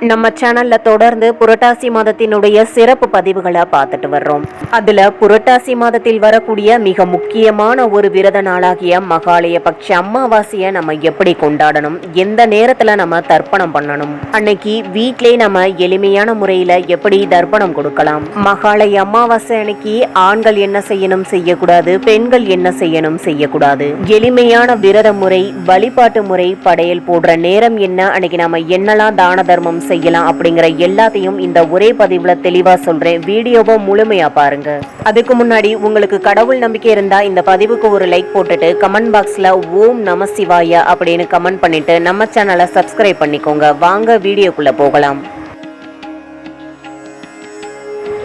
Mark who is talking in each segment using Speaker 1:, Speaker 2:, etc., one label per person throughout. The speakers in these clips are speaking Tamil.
Speaker 1: நம்ம சேனல்ல தொடர்ந்து புரட்டாசி மாதத்தினுடைய சிறப்பு பதிவுகளை பார்த்துட்டு வர்றோம். அதுல புரட்டாசி மாதத்தில் வரக்கூடிய மிக முக்கியமான ஒரு விரத நாளாகிய மகாலய பட்ச அமாவாசையை நம்ம எப்படி கொண்டாடணும்? எந்த நேரத்துல நம்ம தர்ப்பணம் பண்ணணும்? அன்னைக்கு வீட்டிலே நம்ம எளிமையான முறையில எப்படி தர்ப்பணம் கொடுக்கலாம்? மகாலய அமாவாசை அன்னைக்கு ஆண்கள் என்ன செய்யணும் செய்யக்கூடாது பெண்கள் என்ன செய்யணும் செய்யக்கூடாது? எளிமையான விரத முறை வழிபாட்டு முறை படையல் போடுற நேரம் என்ன? அன்னைக்கு நம்ம என்னெல்லாம் தான தர்மம் செய்யலாம் அப்படிங்கிற எல்லாத்தையும் இந்த ஒரே பதிவுல தெளிவா சொல்றேன். வீடியோவை முழுமையா பாருங்க. அதுக்கு முன்னாடி உங்களுக்கு கடவுள் நம்பிக்கை இருந்தா இந்த பதிவுக்கு ஒரு லைக் போட்டுட்டு கமெண்ட் பாக்ஸ்ல ஓம் நம சிவாயா அப்படின்னு கமெண்ட் பண்ணிட்டு நம்ம சேனலை சப்ஸ்கிரைப் பண்ணிக்கோங்க. வாங்க வீடியோக்குள்ள போகலாம்.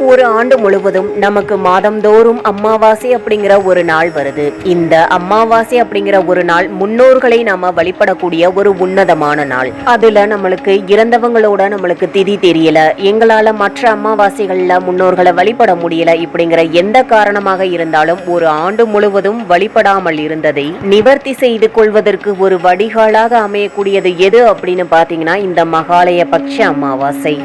Speaker 1: ஒரு ஆண்டு முழுவதும் நமக்கு மாதந்தோறும் அமாவாசை அப்படிங்கிற ஒரு நாள் வருது. இந்த அமாவாசை அப்படிங்கிற ஒரு நாள் முன்னோர்களை நாம வழிபடக்கூடிய ஒரு உன்னதமான நாள். அதுல நம்மளுக்கு இறந்தவங்களோட நம்மளுக்கு திதி தெரியல. எங்களால மற்ற அமாவாசைகள்ல முன்னோர்களை வழிபட முடியல இப்படிங்கிற எந்த காரணமாக இருந்தாலும் ஒரு ஆண்டு முழுவதும் வழிபடாமல் இருந்ததை நிவர்த்தி செய்து கொள்வதற்கு ஒரு வடிகாலாக அமையக்கூடியது எது அப்படின்னு பாத்தீங்கன்னா இந்த மகாலய பட்ச அமாவாசை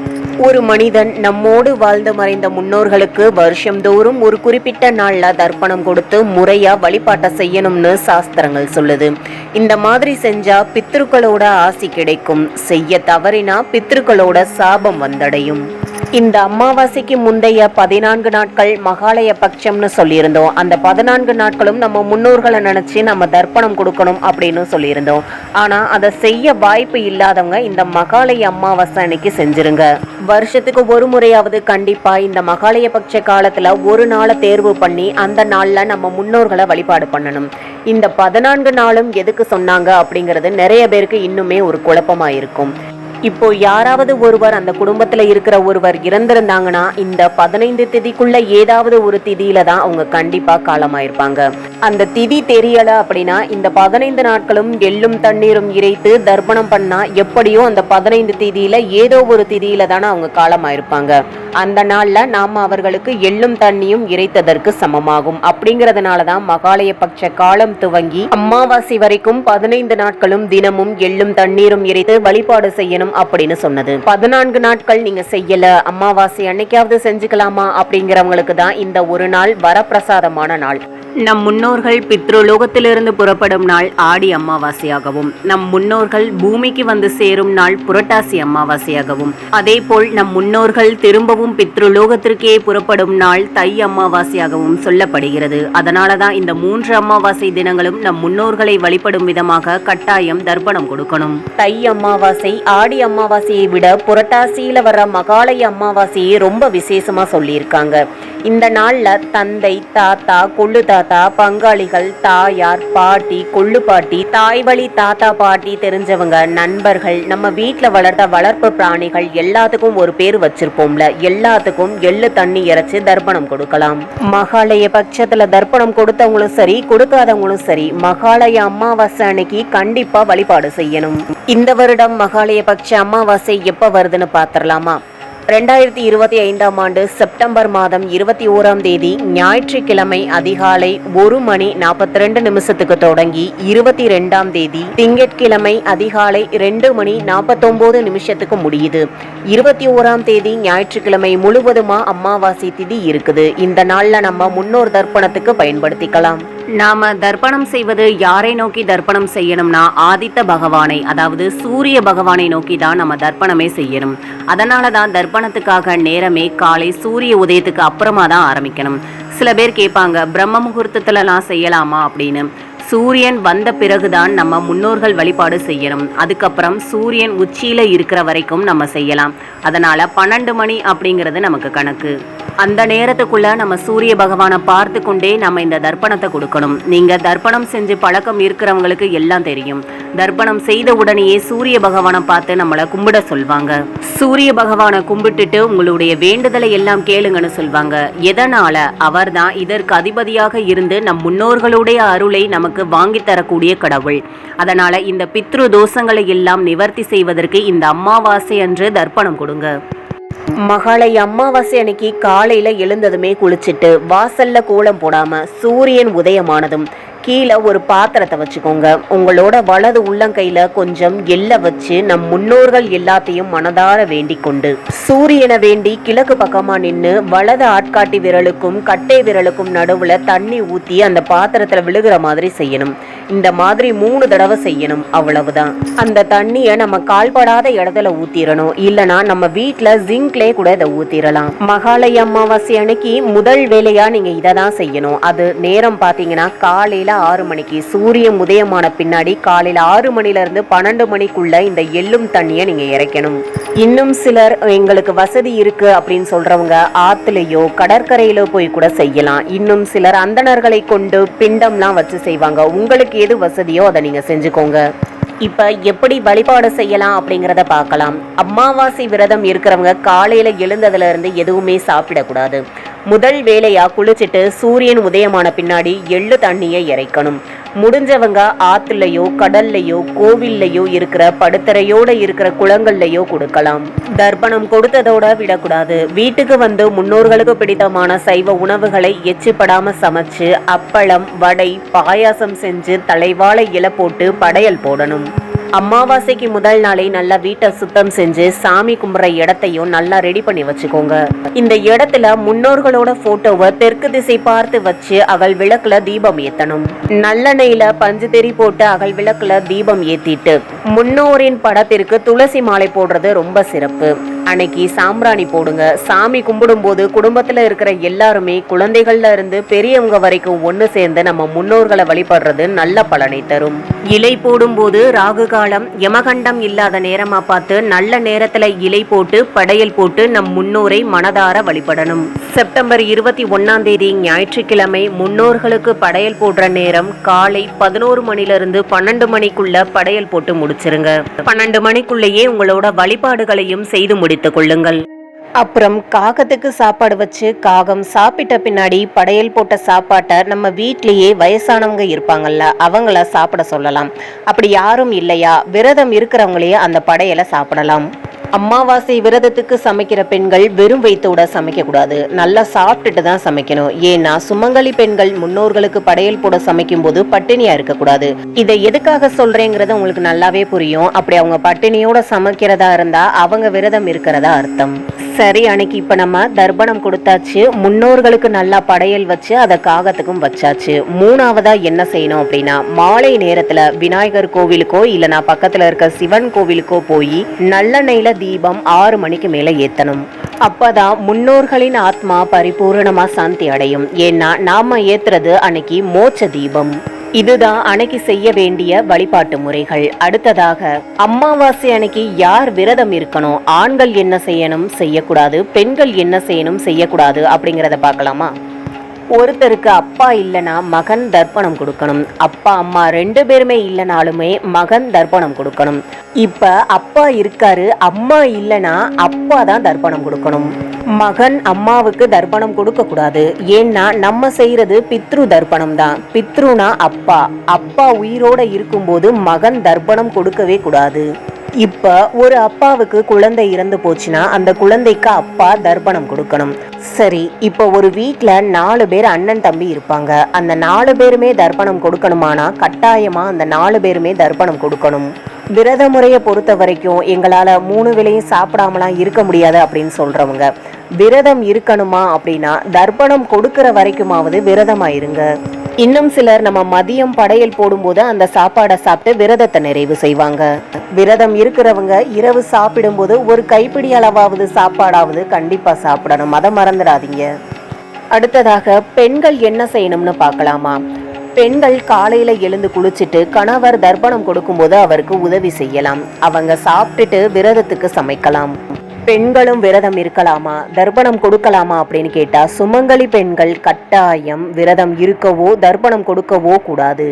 Speaker 1: ஒரு மனிதன் நம்மோடு வாழ்ந்து மறைந்த முன்னோர்களுக்கு வருஷம்தோறும் ஒரு குறிப்பிட்ட நாள்ல தர்ப்பணம் கொடுத்து முறையா வழிபாட்டை செய்யணும்னு சாஸ்திரங்கள் சொல்லுது. இந்த மாதிரி செஞ்சா பித்ருக்களோட ஆசி கிடைக்கும். செய்ய தவறினா பித்ருக்களோட சாபம் வந்தடையும். இந்த அமாவாசைக்கு முந்தைய பதினான்கு நாட்கள் மகாலய பட்சம்னு சொல்லியிருந்தோம். அந்த பதினான்கு நாட்களும் நம்ம முன்னோர்களை நினச்சி நம்ம தர்ப்பணம் கொடுக்கணும் அப்படின்னு சொல்லியிருந்தோம். ஆனால் அதை செய்ய வாய்ப்பு இல்லாதவங்க இந்த மகாலய அமாவாசை அன்னைக்கு செஞ்சிருங்க. வருஷத்துக்கு ஒரு முறையாவது கண்டிப்பாக இந்த மகாலய பட்ச காலத்தில் ஒரு நாளை தேர்வு பண்ணி அந்த நாளில் நம்ம முன்னோர்களை வழிபாடு பண்ணணும். இந்த பதினான்கு நாளும் எதுக்கு சொன்னாங்க அப்படிங்கிறது நிறைய பேருக்கு இன்னுமே ஒரு குழப்பமா இருக்கும். இப்போ யாராவது ஒருவர் அந்த குடும்பத்தில் இருக்கிற ஒருவர் இறந்திருந்தாங்கன்னா இந்த பதினைந்து திதிக்குள்ள ஏதாவது ஒரு திதியில தான் அவங்க கண்டிப்பா காலமாயிருப்பாங்க. அந்த திதி தெரியல அப்படின்னா இந்த பதினைந்து நாட்களும் எள்ளும் தண்ணீரும் இறைத்து தர்ப்பணம் பண்ணா எப்படியோ அந்த பதினைந்து திதியில ஏதோ ஒரு திதியில தானே அவங்க காலமாயிருப்பாங்க. அந்த நாள்ல நாம அவர்களுக்கு எள்ளும் தண்ணியும் இறைத்ததற்கு சமமாகும். அப்படிங்கிறதுனால தான் மகாலய பட்ச காலம் துவங்கி அமாவாசை வரைக்கும் பதினைந்து நாட்களும் தினமும் எள்ளும் தண்ணீரும் இறைத்து வழிபாடு செய்யணும் அப்படின்னு சொன்னது. பதினான்கு நாட்கள் நீங்க செய்யல அமாவாசை அன்னைக்காவது செஞ்சுக்கலாமா அப்படிங்கிறவங்களுக்கு தான் இந்த ஒரு நாள் வரப்பிரசாதமான நாள். நம் முன்னோர்கள் பித்ருலோகத்திலிருந்து புறப்படும் நாள் ஆடி அமாவாசையாகவும் நம் முன்னோர்கள் பூமிக்கு வந்து சேரும் நாள் புரட்டாசி அமாவாசையாகவும். அதேபோல் நம் முன்னோர்கள் திரும்பவும் பித்ருலோகத்திற்கே புறப்படும் நாள் தை அமாவாசையாகவும் சொல்லப்படுகிறது. அதனால தான் இந்த மூன்று அமாவாசை தினங்களும் நம் முன்னோர்களை வழிபடும் விதமாக கட்டாயம் தர்ப்பணம் கொடுக்கணும். தை அமாவாசை ஆடி அமாவாசையை விட புரட்டாசியில வர மகாலய அமாவாசையை ரொம்ப விசேஷமா சொல்லியிருக்காங்க. இந்த நாள்ல தந்தை தாத்தா கொள்ளு தாத்தா பங்காளிகள் தாயார் பாட்டி கொள்ளு பாட்டி தாய் வழி தாத்தா பாட்டி தெரிஞ்சவங்க நண்பர்கள் நம்ம வீட்டில் வளர்த்த வளர்ப்பு பிராணிகள் எல்லாத்துக்கும் ஒரு பேர் வச்சிருப்போம்ல. எல்லாத்துக்கும் எள்ளு தண்ணி இறைச்சி தர்ப்பணம் கொடுக்கலாம். மகாலய பட்சத்தில் தர்ப்பணம் கொடுத்தவங்களும் சரி கொடுக்காதவங்களும் சரி மகாலய அமாவாசை அன்னைக்கு கண்டிப்பாக வழிபாடு செய்யணும். இந்த வருடம் மகாலய பட்ச அமாவாசை எப்போ வருதுன்னு பார்த்துடலாமா ரெண்டாயிரத்தி இருபத்தி ஐந்தாம் ஆண்டு செப்டம்பர் மாதம் இருபத்தி ஓராம் தேதி ஞாயிற்றுக்கிழமை அதிகாலை ஒரு மணி நாற்பத்தி ரெண்டு நிமிஷத்துக்கு தொடங்கி இருபத்தி ரெண்டாம் தேதி திங்கட்கிழமை அதிகாலை ரெண்டு மணி நாற்பத்தொம்போது நிமிஷத்துக்கு முடியுது. இருபத்தி ஓராம் தேதி ஞாயிற்றுக்கிழமை முழுவதுமா அமாவாசை திதி இருக்குது. இந்த நாள்ல நம்ம முன்னோர் தர்ப்பணத்துக்கு பயன்படுத்திக்கலாம். நாம தர்ப்பணம் செய்வது யாரை நோக்கி தர்ப்பணம் செய்யணும்னா ஆதித்த பகவானை அதாவது சூரிய பகவானை நோக்கி தான் நம்ம தர்ப்பணமே செய்யணும். அதனால தான் அர்ப்பணத்துக்காக நேரமே காலை சூரிய உதயத்துக்கு அப்புறமா தான் ஆரம்பிக்கணும். சில பேர் கேட்பாங்க பிரம்ம முகூர்த்தத்துலலாம் செய்யலாமா? அப்படின்னு. சூரியன் வந்த பிறகுதான் நம்ம முன்னோர்கள் வழிபாடு செய்யணும். அதுக்கப்புறம் சூரியன் உச்சியில இருக்கிற வரைக்கும் நம்ம செய்யலாம். அதனால பன்னெண்டு மணி அப்படிங்கிறது நமக்கு கணக்கு. அந்த நேரத்துக்குள்ள நம்ம சூரிய பகவானை பார்த்து கொண்டே நம்ம இந்த தர்ப்பணத்தை கொடுக்கணும். நீங்க தர்ப்பணம் செஞ்சு பழக்கம் இருக்கிறவங்களுக்கு எல்லாம் தெரியும். தர்ப்பணம் செய்த உடனேயே சூரிய பகவானை பார்த்து நம்மளை கும்பிட சொல்வாங்க. சூரிய பகவானை கும்பிட்டுட்டு உங்களுடைய வேண்டுதலை எல்லாம் கேளுங்கன்னு சொல்வாங்க. எதனால? அவர்தான் இதற்கு அதிபதியாக இருந்து நம் முன்னோர்களுடைய அருளை நமக்கு வாங்கி தரக்கூடிய கடவுள். அதனால இந்த பித்ரு தோஷங்களை எல்லாம் நிவர்த்தி செய்வதற்கு இந்த அமாவாசை அன்று தர்ப்பணம் கொடுங்க. மகளை அமாவாசை அன்னைக்கு காலையில எழுந்ததுமே குளிச்சிட்டு வாசல்ல கோலம் போடாம சூரியன் உதயமானதும் கீழே ஒரு பாத்திரத்தை வச்சுக்கோங்க. உங்களோட வலது உள்ளங்கையில் கொஞ்சம் எள்ள வச்சு நம் முன்னோர்கள் எல்லாத்தையும் மனதார வேண்டிக் கொண்டு சூரியனை வேண்டி கிழக்கு பக்கமாக நின்று வலது ஆட்காட்டி விரலுக்கும் கட்டை விரலுக்கும் நடுவில் தண்ணி ஊற்றி அந்த பாத்திரத்தில் விழுகிற மாதிரி செய்யணும். இந்த மாதிரி மூணு தடவை செய்யணும் அவ்வளவுதான். அந்த தண்ணியை நம்ம கால்படாத இடத்துல ஊத்திரணும். இல்லனா நம்ம வீட்டுல ஜிங்க்லே கூட இதை ஊத்திரலாம். மகாலய அமாவாசை அன்னைக்கு முதல் வேலையா நீங்க இதை தான் செய்யணும். அது நேரம் பாத்தீங்கன்னா காலையில ஆறு மணிக்கு சூரியன் உதயமான பின்னாடி காலையில ஆறு மணில இருந்து பன்னெண்டு மணிக்குள்ள இந்த எள்ளும் தண்ணியை நீங்க இறைக்கணும். இன்னும் சிலர் எங்களுக்கு வசதி இருக்கு அப்படின்னு சொல்றவங்க ஆத்துலயோ கடற்கரையிலோ போய் கூட செய்யலாம். இன்னும் சிலர் அந்தணர்களை கொண்டு பிண்டம்லாம் வச்சு செய்வாங்க. உங்களுக்கு எது வசதியோ அதை நீங்க செஞ்சுக்கோங்க. இப்ப எப்படி வழிபாடு செய்யலாம் அப்படிங்கிறத பார்க்கலாம். அமாவாசை விரதம் இருக்கிறவங்க காலையில எழுந்ததுல இருந்து எதுவுமே சாப்பிடக்கூடாது. முதல் வேலையா குளிச்சுட்டு சூரியன் உதயமான பின்னாடி எள்ளு தண்ணியை இறைக்கணும். முடிஞ்சவங்க ஆற்றுலையோ கடல்லையோ கோவில்லையோ இருக்கிற படுத்தரையோட இருக்கிற குளங்கள்லையோ கொடுக்கலாம். தர்ப்பணம் கொடுத்ததோட விடக்கூடாது. வீட்டுக்கு வந்து முன்னோர்களுக்கு பிடித்தமான சைவ உணவுகளை எச்சிப்படாம சமைச்சு அப்பளம் வடை பாயாசம் செஞ்சு தலைவாழை இலை போட்டு படையல் போடணும். அமாவாசைக்கு முதல் நாளே நல்லா வீட்டை சுத்தம் செஞ்சு சாமி கும்புற இடத்தையும் நல்லா ரெடி பண்ணி வச்சுக்கோங்க. இந்த இடத்துல முன்னோர்களோட போட்டோவை தெற்கு திசை பார்த்து வச்சு அகல் விளக்குல தீபம் ஏத்தணும். நல்லெண்ணெயில பஞ்சு தெரி போட்டு அகல் விளக்குல தீபம் ஏத்திட்டு முன்னோரின் படத்திற்கு துளசி மாலை போடுறது ரொம்ப சிறப்பு. அன்னைக்கு சாம்பிராணி போடுங்க. சாமி கும்பிடும்போது குடும்பத்தில் இருக்கிற எல்லாருமே குழந்தைகள்ல இருந்து பெரியவங்க வரைக்கும் ஒன்று சேர்ந்து நம்ம முன்னோர்களை வழிபடுறது நல்ல பலனை தரும். இலை போடும்போது ராகு காலம் யமகண்டம் இல்லாத நேரமா பார்த்து நல்ல நேரத்துல இலை போட்டு படையல் போட்டு நம் முன்னோரை மனதார வழிபடணும். செப்டம்பர் இருபத்தி ஒன்னாம் தேதி ஞாயிற்றுக்கிழமை முன்னோர்களுக்கு படையல் போடுற நேரம் காலை பதினோரு மணிலிருந்து பன்னெண்டு மணிக்குள்ள படையல் போட்டு முடிச்சிருங்க. பன்னெண்டு மணிக்குள்ளேயே உங்களோட வழிபாடுகளையும் செய்து முடி முடித்துக் கொள்ளுங்கள். அப்புறம் காகத்துக்கு சாப்பாடு வச்சு காகம் சாப்பிட்ட பின்னாடி படையல் போட்ட சாப்பாட்டை நம்ம வீட்லேயே வயசானவங்க இருப்பாங்கல்ல அவங்கள சாப்பிட சொல்லலாம். அப்படி யாரும் இல்லையா? விரதம் இருக்கிறவங்களே அந்த படையலை சாப்பிடலாம். அமாவாசை விரதத்துக்கு சமைக்கிற பெண்கள் வெறும் வயிற்றோட சமைக்க கூடாது நல்லா சாப்பிட்டுட்டு தான் சமைக்கணும். ஏன்னா சுமங்கலி பெண்கள் முன்னோர்களுக்கு படையல் போட சமைக்கும் போது பட்டினியா இருக்கக்கூடாது. இதை எதுக்காக சொல்றேங்கிறது உங்களுக்கு நல்லாவே புரியும். அப்படி அவங்க பட்டினியோட சமைக்கிறதா இருந்தா அவங்க விரதம் இருக்கிறதா அர்த்தம். சரி அன்னைக்கு இப்ப நம்ம தர்ப்பணம் கொடுத்தாச்சு. முன்னோர்களுக்கு நல்லா படையல் வச்சு அதை காகத்துக்கும் வச்சாச்சு. மூணாவதா என்ன செய்யணும் அப்படின்னா மாலை நேரத்துல விநாயகர் கோவிலுக்கோ இல்லைனா பக்கத்துல இருக்க சிவன் கோவிலுக்கோ போய் நல்லெண்ணெயில தீபம் ஆறு மணிக்கு மேல ஏற்றணும் அப்பதான் முன்னோர்களின் ஆத்மா பரிபூரணமா சாந்தி அடையும். ஏன்னா நாம ஏத்துறது அன்னைக்கு மோட்ச தீபம். இதுதான் அன்னைக்கு செய்ய வேண்டிய வழிபாட்டு முறைகள். அடுத்ததாக அமாவாசை அன்னைக்கு யார் விரதம் இருக்கணும்? ஆண்கள் என்ன செய்யணும்? செய்யக்கூடாது. பெண்கள் என்ன செய்யணும்? செய்யக்கூடாது. அப்படிங்கறத பார்க்கலாமா? ஒருத்தருக்கு அப்பா இல்லைனா மகன் தர்ப்பணம் கொடுக்கணும். அப்பா அம்மா ரெண்டு பேருமே இல்லைனாலுமே மகன் தர்ப்பணம் கொடுக்கணும். இப்போ அப்பா இருக்காரு அம்மா இல்லைனா அப்பா தான் தர்ப்பணம் கொடுக்கணும். மகன் அம்மாவுக்கு தர்ப்பணம் கொடுக்கக்கூடாது ஏன்னா நம்ம செய்கிறது பித்ரு தர்ப்பணம் தான். பித்ருனா அப்பா. அப்பா உயிரோட இருக்கும்போது மகன் தர்ப்பணம் கொடுக்கவே கூடாது. இப்போ ஒரு அப்பாவுக்கு குழந்தை இறந்து போச்சுன்னா அந்த குழந்தைக்கு அப்பா தர்ப்பணம் கொடுக்கணும். சரி இப்போ ஒரு வீட்டில் நாலு பேர் அண்ணன் தம்பி இருப்பாங்க. அந்த நாலு பேருமே தர்ப்பணம் கொடுக்கணுமானா கட்டாயமாக அந்த நாலு பேருமே தர்ப்பணம் கொடுக்கணும். விரத முறையை பொறுத்த வரைக்கும் எங்களால் மூணு வேளையும் சாப்பிடாமலாம் இருக்க முடியாது அப்படின்னு சொல்கிறவங்க விரதம் இருக்கணுமா அப்படின்னா தர்ப்பணம் கொடுக்கிற வரைக்குமாவது விரதமாக இருங்க. இன்னும் சிலர் நம்ம மதியம் படையல் போடும்போது அந்த சாப்பாடை சாப்பிட்டு விரதத்தை நிறைவு செய்வாங்க. விரதம் இருக்கிறவங்க இரவு சாப்பிடும்போது ஒரு கைப்பிடி அளவாவது சாப்பாடாவது கண்டிப்பாக சாப்பிடணும். அதை மறந்துடாதீங்க. அடுத்ததாக பெண்கள் என்ன செய்யணும்னு பார்க்கலாமா? பெண்கள் காலையில் எழுந்து குளிச்சுட்டு கணவர் தர்ப்பணம் கொடுக்கும்போது அவருக்கு உதவி செய்யலாம். அவங்க சாப்பிட்டுட்டு விரதத்துக்கு சமைக்கலாம். பெண்களும் விரதம் இருக்கலாமா? தர்ப்பணம் கொடுக்கலாமா அப்படின்னு கேட்டா சுமங்கலி பெண்கள் கட்டாயம் விரதம் இருக்கவோ தர்ப்பணம் கொடுக்கவோ கூடாது.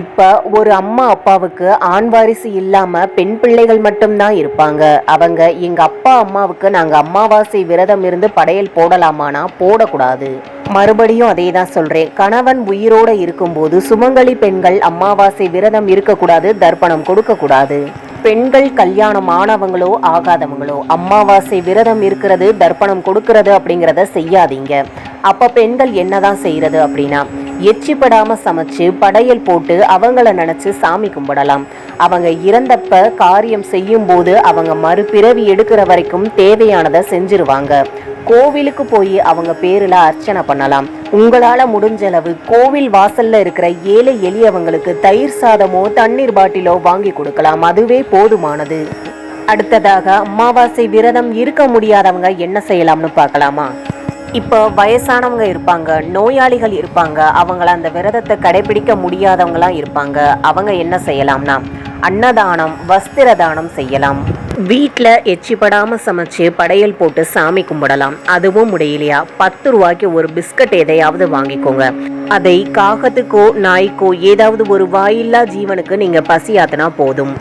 Speaker 1: இப்போ ஒரு அம்மா அப்பாவுக்கு ஆண் வாரிசு இல்லாமல் பெண் பிள்ளைகள் மட்டும்தான் இருப்பாங்க. அவங்க எங்கள் அப்பா அம்மாவுக்கு நாங்கள் அம்மாவாசை விரதம் இருந்து படையல் போடலாமானா? போடக்கூடாது. மறுபடியும் அதே தான் சொல்கிறேன் கணவன் உயிரோட இருக்கும்போது சுமங்கலி பெண்கள் அம்மாவாசை விரதம் இருக்கக்கூடாது தர்ப்பணம் கொடுக்கக்கூடாது. பெண்கள் கல்யாணம் ஆனவங்களோ ஆகாதவங்களோ அமாவாசை விரதம் இருக்கிறது தர்ப்பணம் கொடுக்கறது அப்படிங்கிறத செய்யாதீங்க. அப்போ பெண்கள் என்னதான் செய்கிறது அப்படின்னா எச்சிப்படாம சமைச்சு படையல் போட்டு அவங்கள நினைச்சு சாமி கும்பிடலாம். அவங்க இறந்தப்ப காரியம் செய்யும் போது அவங்க மறுபிறவி எடுக்கிற வரைக்கும் தேவையானதை செஞ்சிருவாங்க. கோவிலுக்கு போய் அவங்க பேரில் அர்ச்சனை பண்ணலாம். உங்களால் முடிஞ்சளவு கோவில் வாசல்ல இருக்கிற ஏழை எளியவங்களுக்கு தயிர் சாதமோ தண்ணீர் பாட்டிலோ வாங்கி கொடுக்கலாம். அதுவே போதுமானது. அடுத்ததாக அமாவாசை விரதம் இருக்க முடியாதவங்க என்ன செய்யலாம்னு பார்க்கலாமா? இப்போ வயசானவங்க இருப்பாங்க நோயாளிகள் இருப்பாங்க அவங்கள அந்த விரதத்தை கடைபிடிக்க முடியாதவங்களாம் இருப்பாங்க. அவங்க என்ன செய்யலாம்னா அன்னதானம் வஸ்திர தானம் செய்யலாம் வீட்டில் எச்சிப்படாமல் சமைச்சு படையல் போட்டு சாமி கும்பிடலாம். அதுவும் முடியலையா? பத்து ரூபாய்க்கு ஒரு பிஸ்கட் எதையாவது வாங்கிக்கோங்க. அதை காகத்துக்கோ நாய்க்கோ ஏதாவது ஒரு வாயில்லா ஜீவனுக்கு நீங்க பசியாத்தினா போதும்.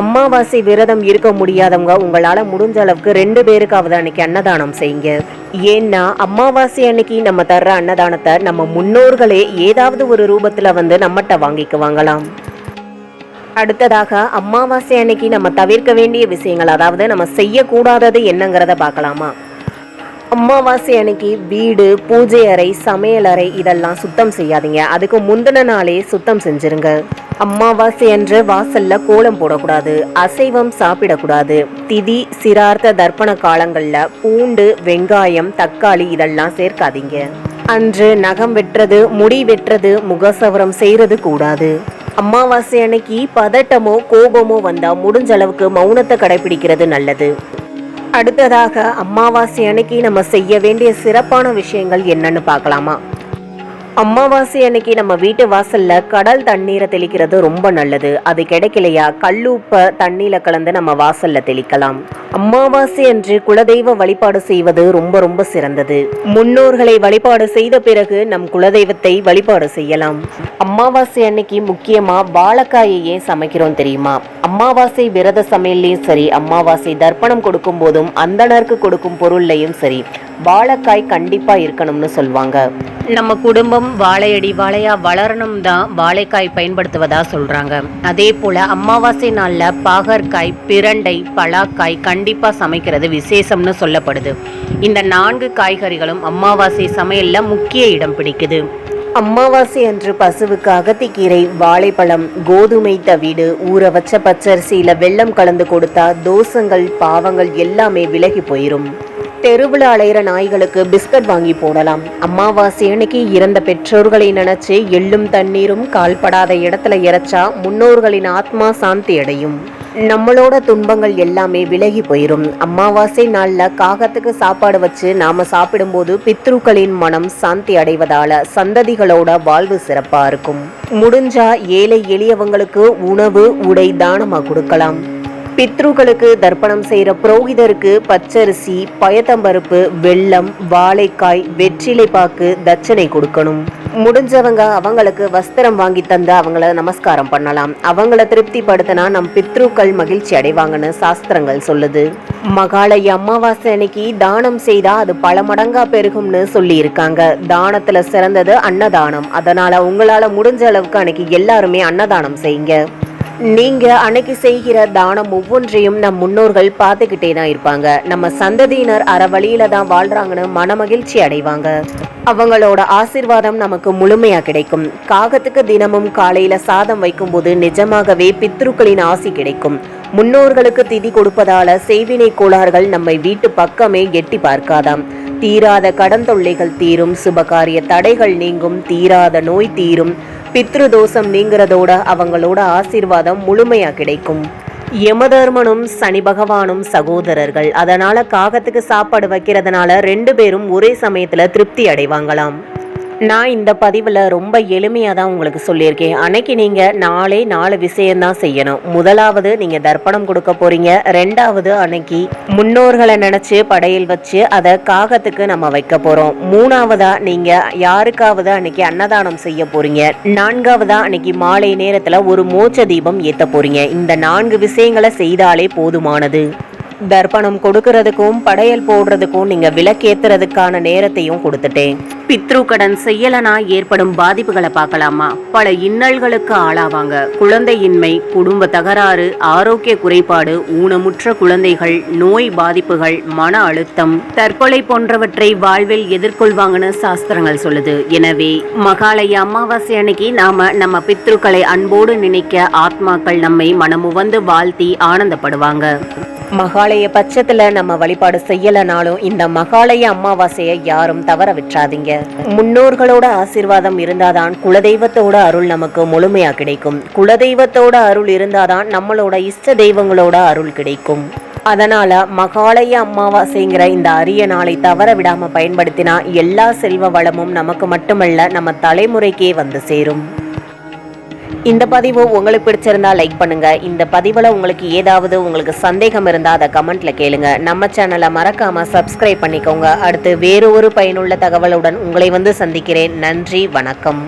Speaker 1: அமாவாசை விரதம் இருக்க முடியாதவங்க உங்களால முடிஞ்ச அளவுக்கு ரெண்டு பேருக்காவது அன்னைக்கு அன்னதானம் செய்யுங்க. ஏன்னா அமாவாசை அன்னைக்கு நம்ம தர்ற அன்னதானத்தை நம்ம முன்னோர்களே ஏதாவது ஒரு ரூபத்துல வந்து நம்மகிட்ட வாங்கிக்குவாங்களாம் அடுத்ததாக அமாவாசை அன்னைக்கு நம்ம தவிர்க்க வேண்டிய விஷயங்கள் அதாவது நம்ம செய்யக்கூடாதது என்னங்கிறத பார்க்கலாமா? அமாவாசை அன்னைக்கு வீடு பூஜை அறை சமையல் அறை இதெல்லாம் சுத்தம் செய்யாதீங்க. அதுக்கு முந்தின நாளே சுத்தம் செஞ்சிருங்க. அமாவாசை அன்று வாசல்ல கோலம் போடக்கூடாது அசைவம் சாப்பிடக்கூடாது. திதி சிரார்த்த தர்ப்பண காலங்கள்ல பூண்டு வெங்காயம் தக்காளி இதெல்லாம் சேர்க்காதீங்க. அன்று நகம் வெட்டுறது முடி வெட்டுறது முகசவரம் செய்யறது கூடாது. அமாவாசை அன்னைக்கு பதட்டமோ கோபமோ வந்தா முடிஞ்ச அளவுக்கு மௌனத்தை கடைபிடிக்கிறது நல்லது. அடுத்ததாக அமாவாசை அன்னைக்கு நம்ம செய்ய வேண்டிய சிறப்பான விஷயங்கள் என்னன்னு பார்க்கலாமா? அமாவாசை அன்னைக்கு நம்ம வீட்டு வாசல்ல கடல் தண்ணீரை தெளிக்கிறது ரொம்ப நல்லது. அது கிடைக்கலையா? கல்லுப்ப தண்ணீல கலந்து நம்ம வாசல்ல தெளிக்கலாம். அமாவாசை அன்று குலதெய்வ வழிபாடு செய்வது ரொம்ப ரொம்ப சிறந்தது. முன்னோர்களை வழிபாடு செய்த பிறகு நம் குலதெய்வத்தை வழிபாடு செய்யலாம். அமாவாசை அன்னைக்கு முக்கியமா வாழைக்காயை ஏன் சமைக்கிறோம் தெரியுமா? அமாவாசை விரத சமையல்லையும் சரி அமாவாசை தர்ப்பணம் கொடுக்கும் போதும் அந்தனருக்கு கொடுக்கும் பொருள்லையும் சரி. வாழைக்காய் கண்டிப்பா இருக்கணும்னு சொல்லுவாங்க நம்ம குடும்பம் வாழையடி வாழையா வளரணும் தான் வாழைக்காய் பயன்படுத்துவதா சொல்றாங்க. அதே போல அமாவாசை நாள்ல பாகற்காய் பிரண்டை பலாக்காய் கண்டிப்பா சமைக்கிறது விசேஷம்னு சொல்லப்படுது. இந்த நான்கு காய்கறிகளும் அமாவாசை சமையல்ல முக்கிய இடம் பிடிக்குது. அமாவாசை அன்று பசுவுக்கு அகத்திக்கீரை வாழைப்பழம் கோதுமை தவிடு ஊற வச்ச பச்சரிசியில வெல்லம் கலந்து கொடுத்தா தோஷங்கள் பாவங்கள் எல்லாமே விலகி போயிரும். தெருவில் அலையிற நாய்களுக்கு பிஸ்கட் வாங்கி போடலாம். அமாவாசை அன்னைக்கு இறந்த பெற்றோர்களை நினைச்சு எள்ளும் தண்ணீரும் கால்படாத இடத்துல இறைச்சா முன்னோர்களின் ஆத்மா சாந்தி அடையும். நம்மளோட துன்பங்கள் எல்லாமே விலகி போயிரும். அமாவாசை நாளில் காகத்துக்கு சாப்பாடு வச்சு நாம சாப்பிடும்போது பித்ருக்களின் மனம் சாந்தி அடைவதால் சந்ததிகளோட வாழ்வு சிறப்பாக இருக்கும். முடிஞ்சா ஏழை எளியவங்களுக்கு உணவு உடை தானமாக கொடுக்கலாம். பித்ருக்களுக்கு தர்ப்பணம் செய்கிற புரோகிதருக்கு பச்சரிசி பயத்தம்பருப்பு வெள்ளம் வாழைக்காய் வெற்றிலை பாக்கு தட்சணை கொடுக்கணும். முடிஞ்சவங்க அவங்களுக்கு வஸ்திரம் வாங்கி தந்து அவங்கள நமஸ்காரம் பண்ணலாம். அவங்கள திருப்திப்படுத்தினா நம் பித்ருக்கள் மகிழ்ச்சி அடைவாங்கன்னு சாஸ்திரங்கள் சொல்லுது. மகாலய அமாவாசை அன்னைக்கு தானம் செய்தா அது பல மடங்கா பெருகும்னு சொல்லியிருக்காங்க. தானத்துல சிறந்தது அன்னதானம். அதனால உங்களால முடிஞ்ச அளவுக்கு அன்னைக்கு எல்லாருமே அன்னதானம் செய்யுங்க. நீங்க அன்னைக்கு செய்கிற தானம் ஒவ்வொன்றையும் நம் முன்னோர்கள் பார்த்துக்கிட்டே தான் இருப்பாங்க. நம்ம சந்ததியினர் அற வழியில தான் வாழ்றாங்கன்னு மனமகிழ்ச்சி அடைவாங்க. அவங்களோட ஆசிர்வாதம் நமக்கு முழுமையா கிடைக்கும். காகத்துக்கு தினமும் காலையில சாதம் வைக்கும்போது நிஜமாகவே பித்ருக்களின் ஆசி கிடைக்கும். முன்னோர்களுக்கு திதி கொடுப்பதால செய்வினை கோளாறுகள் நம்மை வீட்டு பக்கமே எட்டி பார்க்காதாம். தீராத கடன் தொல்லைகள் தீரும் சுபகாரிய தடைகள் நீங்கும் தீராத நோய் தீரும். பித்ருதோஷம் நீங்கிறதோட அவங்களோட ஆசீர்வாதம் முழுமையாக கிடைக்கும். யமதர்மனும் சனி பகவானும் சகோதரர்கள். அதனால காகத்துக்கு சாப்பாடு வைக்கிறதுனால ரெண்டு பேரும் ஒரே சமயத்துல திருப்தி அடைவாங்களாம். நான் இந்த பதிவில் ரொம்ப எளிமையாக தான் உங்களுக்கு சொல்லியிருக்கேன். அன்னைக்கு நீங்கள் நாளே நாலு விஷயந்தான் செய்யணும். முதலாவது நீங்கள் தர்ப்பணம் கொடுக்க போகிறீங்க ரெண்டாவது அன்னைக்கு முன்னோர்களை நினச்சி படையில் வச்சு அதை காகத்துக்கு நம்ம வைக்க போகிறோம் மூணாவதாக நீங்கள் யாருக்காவது அன்னைக்கு அன்னதானம் செய்ய போகிறீங்க நான்காவதாக அன்னைக்கு மாலை நேரத்தில் ஒரு மோட்ச தீபம் ஏற்ற போகிறீங்க இந்த நான்கு விஷயங்களை செய்தாலே போதுமானது. தர்ப்பணம் கொடுக்கறதுக்கும் படையல் போடுறதுக்கும் நீங்க விலக்கேத்துறதுக்கான நேரத்தையும் கொடுத்துட்டேன். பித்ரு கடன் செய்யலனா ஏற்படும் பாதிப்புகளை பார்க்கலாமா? பல இன்னல்களுக்கு ஆளாவாங்க. குழந்தையின்மை குடும்ப தகராறு ஆரோக்கிய குறைபாடு ஊனமுற்ற குழந்தைகள் நோய் பாதிப்புகள் மன அழுத்தம். தற்கொலை போன்றவற்றை வாழ்வில் எதிர்கொள்வாங்கன்னு சாஸ்திரங்கள் சொல்லுது. எனவே மகாலய அமாவாசை அன்னைக்கு நாம நம்ம பித்ருக்களை அன்போடு நினைக்க ஆத்மாக்கள் நம்மை மனமுவந்து வாழ்த்தி ஆனந்தப்படுவாங்க. மகாலய பட்சத்துல நம்ம வழிபாடு செய்யலனாலும் இந்த மகாலய அமாவாசையை யாரும் தவற விட்டுறாதீங்க. முன்னோர்களோட ஆசீர்வாதம் இருந்தாதான் குலதெய்வத்தோட அருள் நமக்கு முழுமையா கிடைக்கும். குலதெய்வத்தோட அருள் இருந்தாதான் நம்மளோட இஷ்ட தெய்வங்களோட அருள் கிடைக்கும். அதனால மகாலய அமாவாசைங்கிற இந்த அரிய நாளை தவற விடாம பயன்படுத்தினா எல்லா செல்வ வளமும் நமக்கு மட்டுமல்ல நம்ம தலைமுறைக்கே வந்து சேரும். இந்த பதிவு உங்களுக்கு பிடிச்சிருந்தா லைக் பண்ணுங்க. இந்த பதிவில் உங்களுக்கு ஏதாவது உங்களுக்கு சந்தேகம் இருந்தா அதை கமெண்ட்ல கேளுங்க. நம்ம சேனலை மறக்காம சப்ஸ்கிரைப் பண்ணிக்கோங்க. அடுத்து வேறு ஒரு பயனுள்ள தகவலுடன் உங்களை வந்து சந்திக்கிறேன். நன்றி வணக்கம்.